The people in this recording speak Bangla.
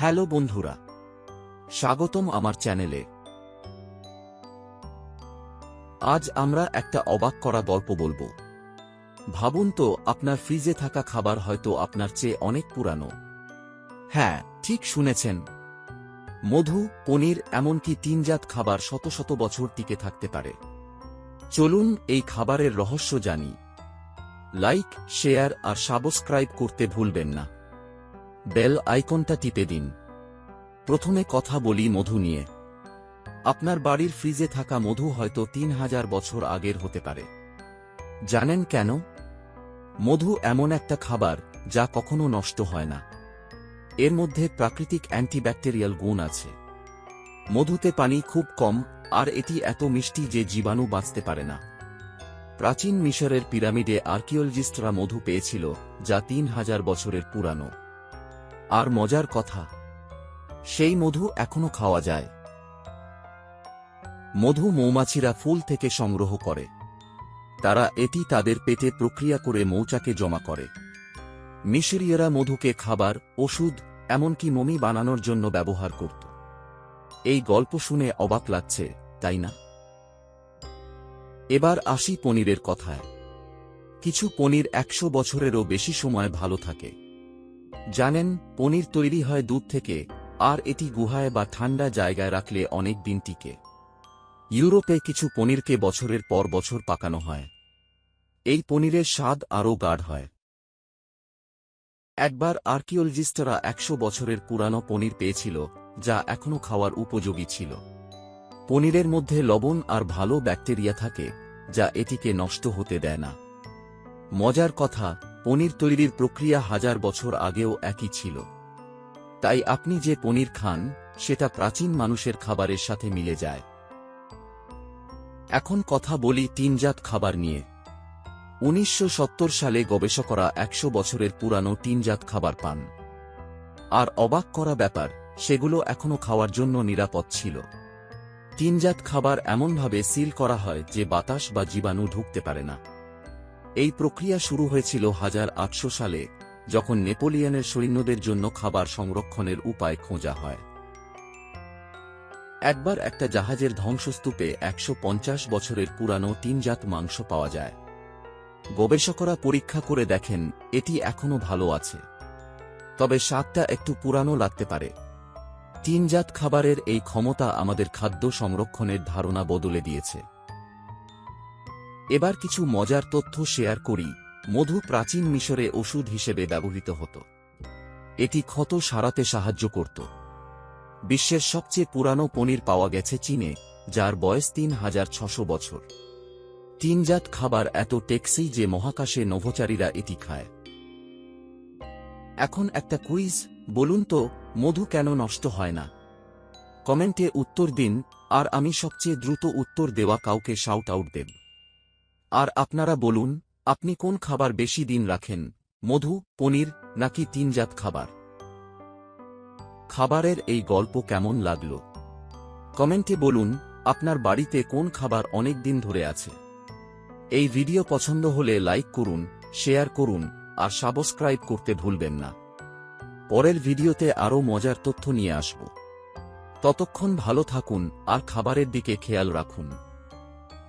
হ্যালো বন্ধুরা, স্বাগতম আমার চ্যানেলে। আজ আমরা একটা অবাক করা গল্প বলব। ভাবুন তো, আপনার ফ্রিজে থাকা খাবার হয়তো আপনার চেয়ে অনেক পুরানো। হ্যাঁ ঠিক শুনেছেন। মধু, পনির এমনকি তিনজাত খাবার শত শত বছর টিকে থাকতে পারে। চলুন এই খাবারের রহস্য জানি। লাইক, শেয়ার আর সাবস্ক্রাইব করতে ভুলবেন না। বেল আইকনটা টিপে দিন। প্রথমে কথা বলি মধু নিয়ে। আপনার বাড়ির ফ্রিজে থাকা মধু হয়তো তিন হাজার বছর আগের হতে পারে। জানেন কেন? মধু এমন একটা খাবার যা কখনো নষ্ট হয় না। এর মধ্যে প্রাকৃতিক অ্যান্টিব্যাকটেরিয়াল গুণ আছে। মধুতে পানি খুব কম, আর এটি এত মিষ্টি যে জীবাণু বাঁচতে পারে না। প্রাচীন মিশরের পিরামিডে আর্কিওলজিস্টরা মধু পেয়েছিল, যা তিন হাজার বছরের পুরানো। আর মজার কথা, সেই মধু এখনও খাওয়া যায়। মধু মৌমাছিরা ফুল থেকে সংগ্রহ করে। তারা এটি তাদের পেটে প্রক্রিয়া করে মৌচাকে জমা করে। মিশরীয়রা মধুকে খাবার, ওষুধ, এমনকি মমি বানানোর জন্য ব্যবহার করত। এই গল্প শুনে অবাক লাগছে, তাই না? এবার আসি পনিরের কথায়। কিছু পনির একশো বছরেরও বেশি সময় ভালো থাকে। জানেন, পনির তৈরি হয় দুধ থেকে, আর এটি গুহায় বা ঠান্ডা জায়গায় রাখলে অনেক দিন টিকে। ইউরোপে কিছু পনিরকে বছরের পর বছর পাকানো হয়। এই পনিরের স্বাদ আরও গাঢ় হয়। একবার আর্কিওলজিস্টরা একশো বছরের পুরানো পনির পেয়েছিল, যা এখনও খাওয়ার উপযোগী ছিল। পনিরের মধ্যে লবণ আর ভালো ব্যাকটেরিয়া থাকে, যা এটিকে নষ্ট হতে দেয় না। মজার কথা পনির তৈরির প্রক্রিয়া হাজার বছর আগেও একই ছিল। তাই আপনি যে পনির খান, সেটা প্রাচীন মানুষের খাবারের সাথে মিলে যায়। এখন কথা বলি তিনজাত খাবার নিয়ে। উনিশশো সত্তর সালে গবেষকরা একশো বছরের পুরানো তিনজাত খাবার পান। আর অবাক করা ব্যাপার, সেগুলো এখনও খাওয়ার জন্য নিরাপদ ছিল। তিনজাত খাবার এমনভাবে সিল করা হয় যে বাতাস বা জীবাণু ঢুকতে পারে না। এই প্রক্রিয়া শুরু হয়েছিল হাজার আটশো সালে, যখন নেপোলিয়নের সৈন্যদের জন্য খাবার সংরক্ষণের উপায় খোঁজা হয়। একবার একটা জাহাজের ধ্বংসস্তূপে একশো পঞ্চাশ বছরের পুরানো তিনজাত মাংস পাওয়া যায়। গবেষকরা পরীক্ষা করে দেখেন, এটি এখনও ভালো আছে। তবে স্বাদটা একটু পুরানো লাগতে পারে। তিনজাত খাবারের এই ক্ষমতা আমাদের খাদ্য সংরক্ষণের ধারণা বদলে দিয়েছে। এবার কিছু মজার তথ্য শেয়ার করি। মধু প্রাচীন মিশরে ওষুধ হিসেবে ব্যবহৃত হতো। এটি ক্ষত সারাতে সাহায্য করত। বিশ্বের সবচেয়ে পুরানো পনির পাওয়া গেছে চীনে, যার বয়স তিন হাজার ছশো বছর। তিনজাত খাবার এত টেকসই যে মহাকাশে নভোচারীরা এটি খায়। এখন একটা কুইজ, বলুন তো, মধু কেন নষ্ট হয় না? কমেন্টে উত্তর দিন, আর আমি সবচেয়ে দ্রুত উত্তর দেওয়া কাউকে শাউট আউট দেব। আর আপনারা বলুন, আপনি কোন খাবার বেশি দিন রাখেন, মধু, পনির, নাকি তিনজাত খাবার? খাবারের এই গল্প কেমন লাগল? কমেন্টে বলুন, আপনার বাড়িতে কোন খাবার অনেক দিন ধরে আছে? এই ভিডিও পছন্দ হলে লাইক করুন, শেয়ার করুন, আর সাবস্ক্রাইব করতে ভুলবেন না। পরের ভিডিওতে আরও মজার তথ্য নিয়ে আসব। ততক্ষণ ভালো থাকুন, আর খাবারের দিকে খেয়াল রাখুন।